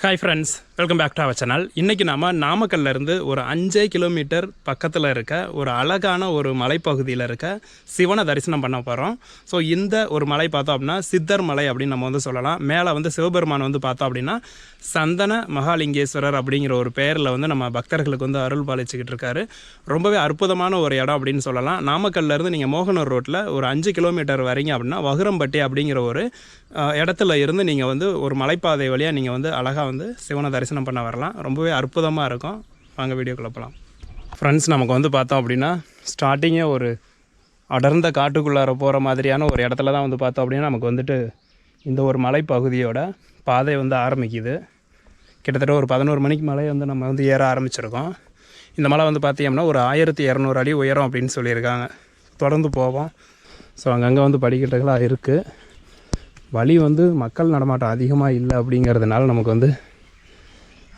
Hi friends welcome back to our channel இன்றைக்கி நம்ம நாமக்கல்லேருந்து ஒரு அஞ்சே கிலோமீட்டர் பக்கத்தில் இருக்க ஒரு அழகான ஒரு மலைப்பகுதியில் இருக்க சிவனை தரிசனம் பண்ண போகிறோம் ஸோ இந்த ஒரு மலை பார்த்தோம் அப்படின்னா சித்தர் மலை அப்படின்னு நம்ம வந்து சொல்லலாம். மேலே வந்து சிவபெருமான் வந்து பார்த்தோம் அப்படின்னா சந்தன மகாலிங்கேஸ்வரர் அப்படிங்கிற ஒரு பெயரில் வந்து நம்ம பக்தர்களுக்கு வந்து அருள் பாலிச்சுக்கிட்டு இருக்காரு. ரொம்பவே அற்புதமான ஒரு இடம் அப்படின்னு சொல்லலாம். நாமக்கல்லேருந்து நீங்கள் மோகனூர் ரோட்டில் ஒரு அஞ்சு கிலோமீட்டர் வரீங்க அப்படின்னா வகுரம்பட்டி அப்படிங்கிற ஒரு இடத்துல இருந்து நீங்கள் வந்து ஒரு மலைப்பாதை வழியாக நீங்கள் வந்து அழகாக வந்து சிவனை தரிசனம் பண்ண வரலாம். ரொம்பவே அற்புதமாக இருக்கும். வாங்க வீடியோ போகலாம் ஃப்ரெண்ட்ஸ் நமக்கு வந்து பார்த்தோம் அப்படின்னா ஸ்டார்டிங்கே ஒரு அடர்ந்த காட்டுக்குள்ளார போகிற மாதிரியான ஒரு இடத்துல தான் வந்து பார்த்தோம் அப்படின்னா நமக்கு வந்துட்டு இந்த ஒரு மலைப்பகுதியோட பாதை வந்து ஆரம்பிக்குது. கிட்டத்தட்ட ஒரு பதினோரு மணிக்கு மலை வந்து நம்ம வந்து ஏற ஆரம்பிச்சிருக்கோம். இந்த மலை வந்து பார்த்தீங்கன்னா ஒரு ஆயிரத்தி இரநூறு அடி உயரம் அப்படின்னு சொல்லியிருக்காங்க. தொடர்ந்து போவோம். ஸோ அங்கங்கே வந்து படிக்கட்டுகளாக இருக்குது வழி வந்து மக்கள் நடமாட்டம் அதிகமாக இல்லை அப்படிங்கிறதுனால நமக்கு வந்து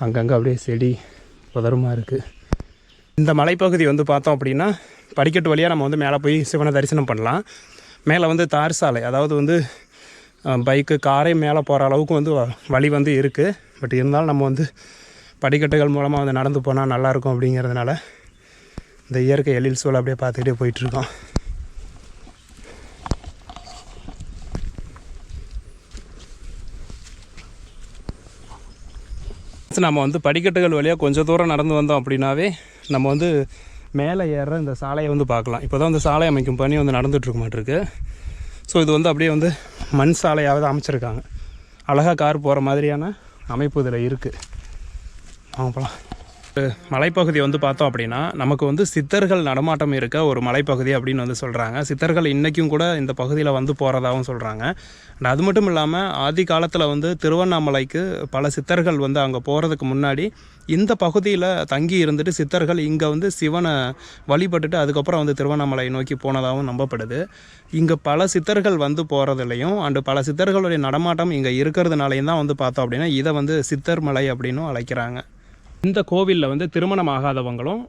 அங்கங்கே அப்படியே செடி புதருமா இருக்குது இந்த மலைப்பகுதி வந்து பார்த்தோம் அப்படின்னா படிக்கட்டு வழியாக நம்ம வந்து மேலே போய் சிவனை தரிசனம் பண்ணலாம். மேலே வந்து தார் சாலை அதாவது வந்து பைக்கு காரே மேலே போகிற அளவுக்கு வந்து வ- வழி வந்து இருக்குது பட் இருந்தாலும் நம்ம வந்து படிக்கட்டுகள் மூலமாக வந்து நடந்து போனால் நல்லாயிருக்கும் அப்படிங்கிறதுனால இந்த இயற்கை எழில் சூழல் அப்படியே பார்த்துக்கிட்டே போயிட்டுருக்கோம் நம்ம வந்து படிக்கட்டுகள் வழியாக கொஞ்சம் தூரம் நடந்து வந்தோம் அப்படின்னாவே நம்ம வந்து மேலே ஏற இந்த சாலையை வந்து பார்க்கலாம். இப்போ தான் இந்த சாலை அமைக்கும் பணி வந்து நடந்துகிட்ருக்க மாட்டிருக்கு. ஸோ இது வந்து அப்படியே வந்து மண் சாலையாவது அமைச்சிருக்காங்க. அழகாக கார் போகிற மாதிரியான அமைப்பு இதில் இருக்குது அவங்க போகலாம் மலைப்பகுதி வந்து பார்த்தோம் அப்படின்னா நமக்கு வந்து சித்தர்கள் நடமாட்டம் இருக்க ஒரு மலைப்பகுதி அப்படின்னு வந்து சொல்கிறாங்க சித்தர்கள் இன்றைக்கும் கூட இந்த பகுதியில் வந்து போகிறதாகவும் சொல்கிறாங்க அண்ட் அது மட்டும் இல்லாமல் ஆதி காலத்தில் வந்து திருவண்ணாமலைக்கு பல சித்தர்கள் வந்து அங்கே போகிறதுக்கு முன்னாடி இந்த பகுதியில் தங்கி இருந்துட்டு சித்தர்கள் இங்கே வந்து சிவனை வழிபட்டுட்டு அதுக்கப்புறம் வந்து திருவண்ணாமலை நோக்கி போனதாகவும் நம்பப்படுது. இங்கே பல சித்தர்கள் வந்து போகிறதுலையும் அண்டு பல சித்தர்களுடைய நடமாட்டம் இங்கே இருக்கிறதுனாலையும் தான் வந்து பார்த்தோம் அப்படின்னா இதை வந்து சித்தர் மலை அப்படின்னும் அழைக்கிறாங்க. இந்த கோவிலில் வந்து திருமணம் ஆகாதவங்களும்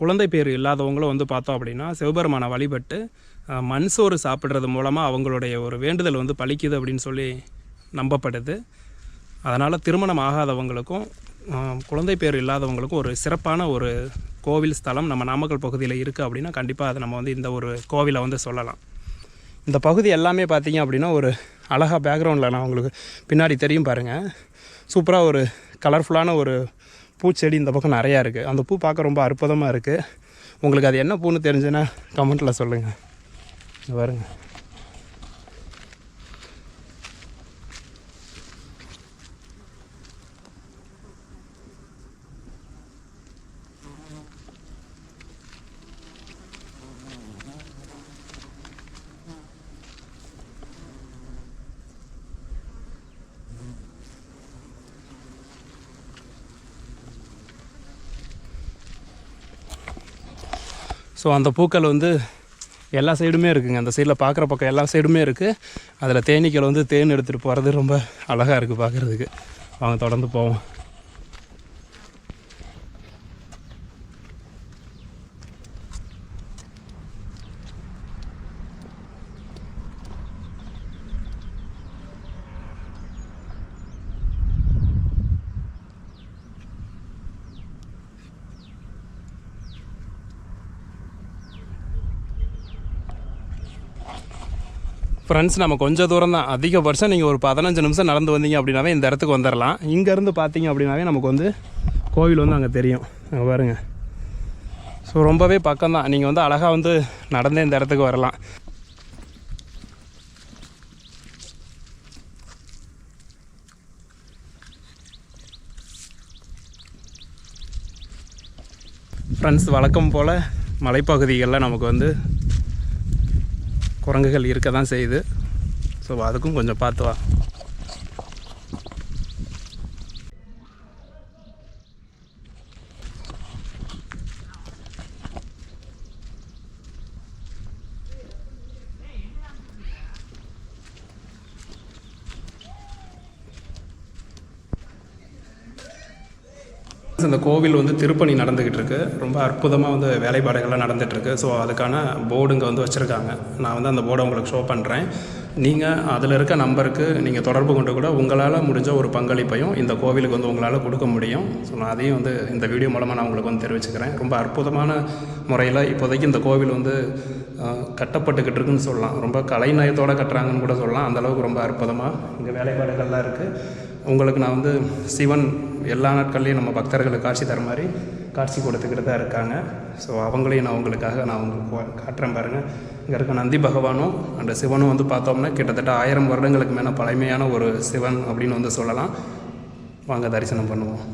குழந்தை பேர் இல்லாதவங்களும் வந்து பார்த்தோம் அப்படின்னா சிவபெருமானை வழிபட்டு மண் சோறு சாப்பிட்றது மூலமாக அவங்களுடைய ஒரு வேண்டுதல் வந்து பழிக்குது அப்படின்னு சொல்லி நம்பப்படுது. அதனால் திருமணம் ஆகாதவங்களுக்கும் குழந்தை பேர் இல்லாதவங்களுக்கும் ஒரு சிறப்பான ஒரு கோவில் ஸ்தலம் நம்ம நாமக்கல் பகுதியில் இருக்குது அப்படின்னா கண்டிப்பாக அதை நம்ம வந்து இந்த ஒரு கோவிலை வந்து சொல்லலாம். இந்த பகுதி எல்லாமே பார்த்தீங்க அப்படின்னா ஒரு அழகாக பேக்ரவுண்டில் நான் உங்களுக்கு பின்னாடி தெரியும் பாருங்கள் சூப்பராக ஒரு கலர்ஃபுல்லான ஒரு பூச்செடி இந்த பக்கம் நிறையா இருக்குது அந்த பூ பார்க்க ரொம்ப அற்புதமாக இருக்குது உங்களுக்கு அது என்ன பூன்னு தெரிஞ்சுன்னா கமெண்ட்டில் சொல்லுங்கள் பாருங்கள் ஸோ அந்த பூக்கள் வந்து எல்லா சைடுமே இருக்குங்க. அந்த சைடில் பார்க்குற பக்கம் எல்லா சைடுமே இருக்குது அதில் தேனீக்கள் வந்து தேன் எடுத்துகிட்டு போகிறது ரொம்ப அழகாக இருக்குது பார்க்குறதுக்கு அவங்க தொடர்ந்து போவோம். ஃப்ரெண்ட்ஸ் நம்ம கொஞ்சம் தூரம் தான் அதிக வருஷம் நீங்கள் ஒரு பதினஞ்சு நிமிஷம் நடந்து வந்தீங்க அப்படின்னாவே இந்த இடத்துக்கு வந்துடலாம் இங்கேருந்து பார்த்தீங்க அப்படின்னாவே நமக்கு வந்து கோவில் வந்து அங்கே தெரியும். அங்கே பாருங்க. ஸோ ரொம்பவே பக்கம் தான் நீங்கள் வந்து அழகாக வந்து நடந்தே இந்த இடத்துக்கு வரலாம். ஃப்ரெண்ட்ஸ் வழக்கம் போல் மலைப்பகுதிகளில் நமக்கு வந்து குரங்குகள் இருக்க தான் செய்யுது. ஸோ அதுக்கும் கொஞ்சம் பார்த்து வா. இந்த கோவில் வந்து திருப்பணி நடந்துக்கிட்டு இருக்கு. ரொம்ப அற்புதமாக வந்து வேலைப்பாடுகள்லாம் நடந்துகிட்ருக்கு ஸோ அதுக்கான போர்டு இங்கே வந்து வச்சுருக்காங்க. நான் வந்து அந்த போர்டை உங்களுக்கு ஷோ பண்ணுறேன் நீங்கள் அதில் இருக்க நம்பருக்கு நீங்கள் தொடர்பு கொண்டு கூட உங்களால் முடிஞ்ச ஒரு பங்களிப்பையும் இந்த கோவிலுக்கு வந்து உங்களால் கொடுக்க முடியும். ஸோ நான் அதையும் வந்து இந்த வீடியோ மூலமாக நான் உங்களுக்கு வந்து தெரிவிச்சுக்கிறேன். ரொம்ப அற்புதமான முறையில் இப்போதைக்கு இந்த கோவில் வந்து கட்டப்பட்டுக்கிட்டு இருக்குன்னு சொல்லலாம். ரொம்ப கலைநயத்தோடு கட்டுறாங்கன்னு கூட சொல்லலாம். அந்தளவுக்கு ரொம்ப அற்புதமாக இங்கே வேலைப்பாடுகள்லாம் இருக்குது உங்களுக்கு நான் வந்து சிவன் எல்லா நாட்கள்லையும் நம்ம பக்தர்களுக்கு காட்சி தர மாதிரி காட்சி கொடுத்துக்கிட்டு தான் இருக்காங்க. ஸோ அவங்களையும் நான் உங்களுக்காக நான் உங்களுக்கு காட்டுறேன் பாருங்கள் இங்கே இருக்க நந்தி பகவானும் அந்த சிவனும் வந்து பார்த்தோம்னா கிட்டத்தட்ட ஆயிரம் வருடங்களுக்கு மேலே பழமையான ஒரு சிவன் அப்படின்னு வந்து சொல்லலாம். வாங்க தரிசனம் பண்ணுவோம்.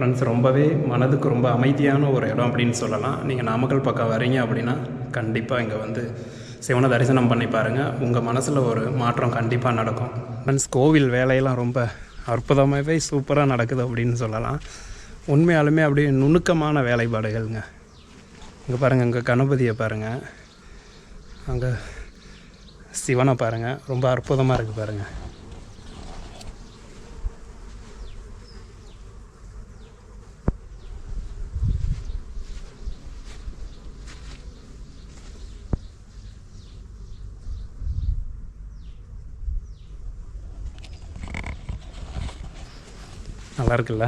ஃப்ரெண்ட்ஸ் ரொம்பவே மனதுக்கு ரொம்ப அமைதியான ஒரு இடம் அப்படின்னு சொல்லலாம். நீங்கள் நாமக்கல் பக்கம் வரீங்க அப்படின்னா கண்டிப்பாக இங்கே வந்து சிவனை தரிசனம் பண்ணி பாருங்கள் உங்கள் மனசில் ஒரு மாற்றம் கண்டிப்பாக நடக்கும். ஃப்ரெண்ட்ஸ் கோவில் வேலையெல்லாம் ரொம்ப அற்புதமாகவே சூப்பராக நடக்குது அப்படின்னு சொல்லலாம். உண்மையாலுமே அப்படியே நுணுக்கமான வேலைப்பாடுகள்ங்க. இங்கே பாருங்கள் இங்கே கணபதியை பாருங்கள் அங்கே சிவனை பாருங்கள் ரொம்ப அற்புதமாக இருக்குது பாருங்கள் நல்லா இருக்குல்ல?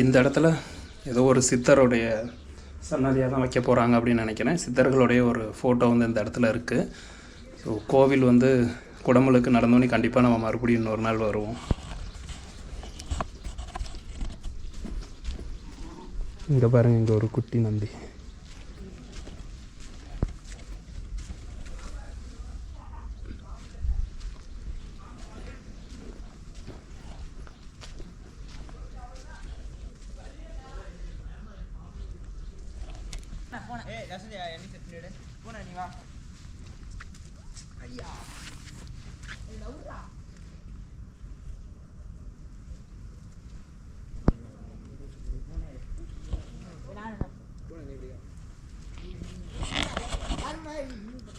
இந்த இடத்துல ஏதோ ஒரு சித்தருடைய சன்னதியாக தான் வைக்க போகிறாங்க அப்படின்னு நினைக்கிறேன். சித்தர்களுடைய ஒரு ஃபோட்டோ வந்து இந்த இடத்துல இருக்குது ஸோ கோவில் வந்து குடமுழுக்கு நடந்தோன்னே கண்டிப்பாக நம்ம மறுபடியும் இன்னொரு நாள் வருவோம். இங்கே பாருங்கள் இங்கே ஒரு குட்டி நந்தி.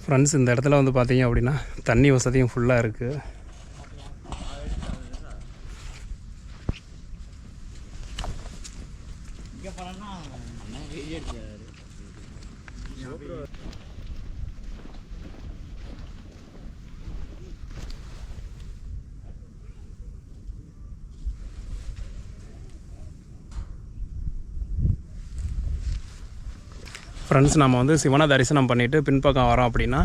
ஃப்ரெண்ட்ஸ் இந்த இடத்துல வந்து பார்த்தீங்க அப்படின்னா தண்ணி வசதியும் ஃபுல்லாக இருக்குது ஃப்ரெண்ட்ஸ் நம்ம வந்து சிவனை தரிசனம் பண்ணிவிட்டு பின்பக்கம் வரோம் அப்படின்னா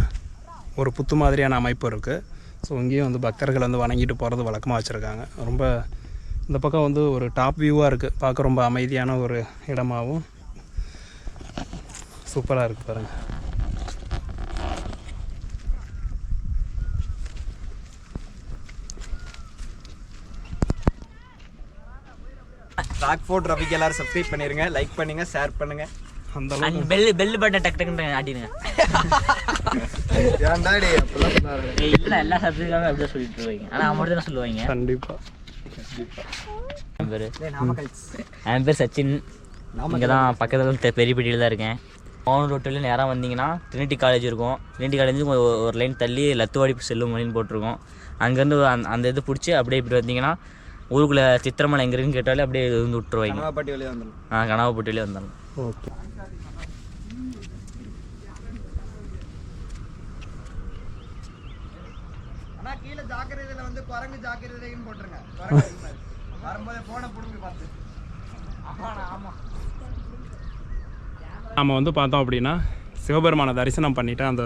ஒரு புத்து மாதிரியான அமைப்பு இருக்குது ஸோ இங்கேயும் வந்து பக்தர்கள் வந்து வணங்கிட்டு போகிறது வழக்கமாக வச்சுருக்காங்க. ரொம்ப இந்த பக்கம் வந்து ஒரு டாப் வியூவாக இருக்குது பார்க்க ரொம்ப அமைதியான ஒரு இடமாகவும் சூப்பராக இருக்குது பாருங்கள் ராக் ஃபோர்ட் ரவிக்கு எல்லோரும் சப்ஸ்கிரைப் பண்ணிடுங்க லைக் பண்ணுங்கள் ஷேர் பண்ணுங்கள் அந்த அண்ட் அளவுக்கு பெல் பெல் பட்டன் டக் டக்குன்னு ஆட்டிடுங்க. ஏன்டா டேய் அப்பலாம் சொன்னாரு இல்ல எல்லா சப்ஸ்கிரைபரும் அப்படியே சொல்லிட்டு இருவாங்க ஆனா அவங்க மட்டும் தான் சொல்லுவாங்க. கண்டிப்பாக என் பேரு? சச்சின். இங்கே தான் பக்கத்தில் பெரியப்பட்டியில் தான் இருக்கேன். மௌன ரோட்டில் நேராக வந்தீங்கன்னா ட்ரினிட்டி காலேஜ் இருக்கும். ட்ரினிட்டி காலேஜ் ஒரு லைன் தள்ளி லத்துவாடி செல்லும் மணின்னு போட்டிருக்கோம். அங்கேருந்து அந்த அந்த இது பிடிச்சி அப்படியே இப்படி வந்தீங்கன்னா ஊருக்குள்ளே சித்திரமலை எங்கே இருக்குன்னு கேட்டாலே அப்படியே வந்து விட்டுருவாங்க. கனவாப்பட்டி வழியா வந்துடும் ஆ கனவாப்பட்டியிலே வந்தாங்க ஓகே. ஆனா கீழே ஜாக்கிரதையில வந்து குரங்கு ஜாக்கிரதையும் போட்டுருங்க. வரும்போது போனை புடுங்க பார்த்து. நம்ம வந்து பார்த்தோம் அப்படின்னா சிவபெருமானை தரிசனம் பண்ணிவிட்டு அந்த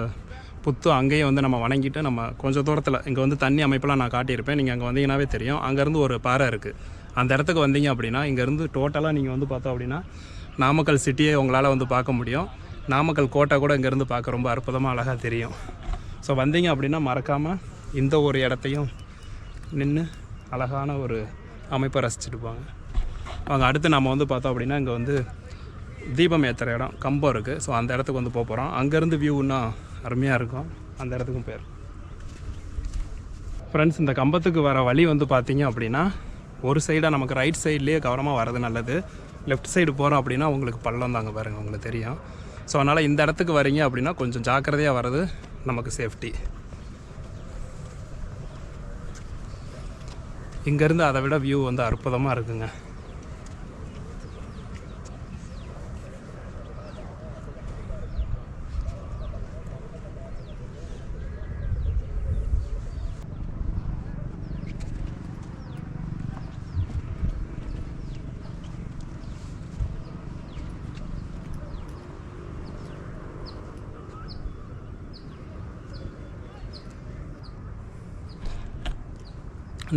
புத்து அங்கேயே வந்து நம்ம வணங்கிட்டு நம்ம கொஞ்சம் தூரத்தில் இங்கே வந்து தண்ணி அமைப்பெல்லாம் நான் காட்டியிருப்பேன். நீங்கள் அங்கே வந்தீங்கன்னாவே தெரியும். அங்கேருந்து ஒரு பாறை இருக்குது அந்த இடத்துக்கு வந்தீங்க அப்படின்னா இங்கேருந்து டோட்டலாக நீங்கள் வந்து பார்த்தோம் அப்படின்னா நாமக்கல் சிட்டியை உங்களால் வந்து பார்க்க முடியும். நாமக்கல் கோட்டை கூட இங்கேருந்து பார்க்க ரொம்ப அற்புதமாக அழகாக தெரியும். ஸோ வந்தீங்க அப்படின்னா மறக்காமல் இந்த ஒரு இடத்தையும் நின்று அழகான ஒரு அமைப்பை ரசிச்சுட்டு போங்க. அவங்க அடுத்து நம்ம வந்து பார்த்தோம் அப்படின்னா இங்கே வந்து தீபம் ஏற்றுற இடம் கம்பம் இருக்குது ஸோ அந்த இடத்துக்கு வந்து போக போகிறோம் அங்கேருந்து வியூன்னா அருமையாக இருக்கும். அந்த இடத்துக்கும் பேர் ஃப்ரெண்ட்ஸ் இந்த கம்பத்துக்கு வர வழி வந்து பார்த்தீங்க அப்படின்னா ஒரு சைடாக நமக்கு ரைட் சைட்லேயே கவனமாக வர்றது நல்லது. லெஃப்ட் சைடு போகிறோம் அப்படின்னா உங்களுக்கு பள்ளம் தாங்க பாருங்க உங்களுக்கு தெரியும். ஸோ அதனால் இந்த இடத்துக்கு வரீங்க அப்படின்னா கொஞ்சம் ஜாக்கிரதையாக வர்றது நமக்கு சேஃப்டி இங்கேருந்து அதை விட வியூ வந்து அற்புதமாக இருக்குங்க.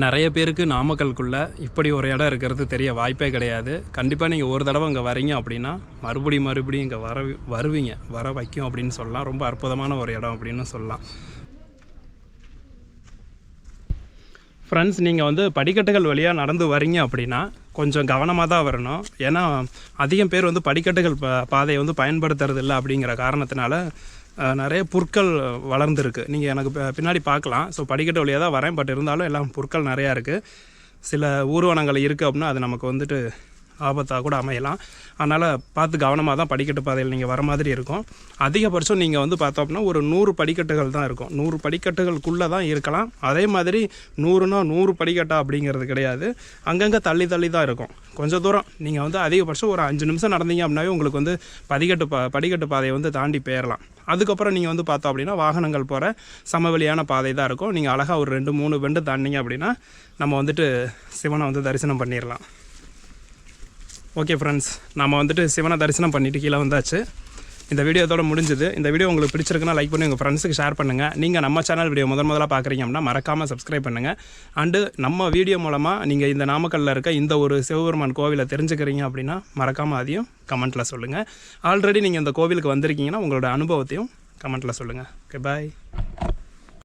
நிறைய பேருக்கு நாமக்கல்குள்ளே இப்படி ஒரு இடம் இருக்கிறது தெரிய வாய்ப்பே கிடையாது. கண்டிப்பாக நீங்கள் ஒரு தடவை இங்கே வரீங்க அப்படின்னா மறுபடியும் மறுபடியும் இங்கே வர வருவீங்க. வர வைக்கும் அப்படின்னு சொல்லலாம். ரொம்ப அற்புதமான ஒரு இடம் அப்படின்னு சொல்லலாம். ஃப்ரெண்ட்ஸ் நீங்கள் வந்து படிக்கட்டுகள் வழியாக நடந்து வரீங்க அப்படின்னா கொஞ்சம் கவனமாக தான் வரணும். ஏன்னா அதிகம் பேர் வந்து படிக்கட்டுகள் பா பாதையை வந்து பயன்படுத்துறது இல்லை அப்படிங்கிற காரணத்தினால நிறைய புற்கள் வளர்ந்துருக்கு. நீங்கள் எனக்கு பின்னாடி பார்க்கலாம். ஸோ படிக்கட்டு வழியாக தான் வரேன். பட் இருந்தாலும் எல்லாம் புற்கள் நிறையா இருக்குது சில ஊர்வனங்கள் இருக்குது அப்படின்னா அது நமக்கு வந்துட்டு ஆபத்தாக கூட அமையலாம். அதனால் பார்த்து கவனமாக தான் படிக்கட்டு பாதையில் நீங்கள் வர மாதிரி இருக்கும். அதிகபட்சம் நீங்கள் வந்து பார்த்தோம் அப்படின்னா ஒரு நூறு படிக்கட்டுகள் தான் இருக்கும். நூறு படிக்கட்டுகளுக்குள்ளே தான் இருக்கலாம். அதே மாதிரி நூறுனா நூறு படிக்கட்டா அப்படிங்கிறது கிடையாது. அங்கங்கே தள்ளி தள்ளி தான் இருக்கும். கொஞ்சம் தூரம். நீங்கள் வந்து அதிகபட்சம் ஒரு அஞ்சு நிமிஷம் நடந்தீங்க அப்படின்னாவே உங்களுக்கு வந்து படிக்கட்டு பா படிக்கட்டு பாதையை வந்து தாண்டி போயிடலாம் அதுக்கப்புறம் நீங்கள் வந்து பார்த்தோம் அப்படின்னா வாகனங்கள் போகிற சமவெளியான பாதை தான் இருக்கும். நீங்கள் அழகாக ஒரு ரெண்டு மூணு வெண்டு தாண்டிங்க அப்படின்னா நம்ம வந்துட்டு சிவனை வந்து தரிசனம் பண்ணிடலாம் ஓகே ஃப்ரெண்ட்ஸ் நம்ம வந்துட்டு சிவனை தரிசனம் பண்ணிட்டு கீழே வந்தாச்சு. இந்த வீடியோ இதோட இந்த வீடியோ உங்களுக்கு பிடிச்சிருக்குன்னா லைக் பண்ணி உங்கள் ஃப்ரெண்ட்ஸுக்கு ஷேர் பண்ணுங்கள் நீங்கள் நம்ம சேனல் வீடியோ முதன் முதலாக பார்க்குறீங்க அப்படின்னா மறக்காமல் சப்ஸ்கிரைப் பண்ணுங்கள் அண்டு நம்ம வீடியோ மூலமாக நீங்கள் இந்த நாமக்கல்லில் இருக்க இந்த ஒரு சிவபெருமான் கோவிலை தெரிஞ்சுக்கிறீங்க அப்படின்னா மறக்காமல் அதையும் கமெண்ட்டில் சொல்லுங்கள் ஆல்ரெடி நீங்கள் இந்த கோவிலுக்கு வந்திருக்கீங்கன்னா உங்களோட அனுபவத்தையும் கமெண்ட்டில் சொல்லுங்கள் ஓகே பாய்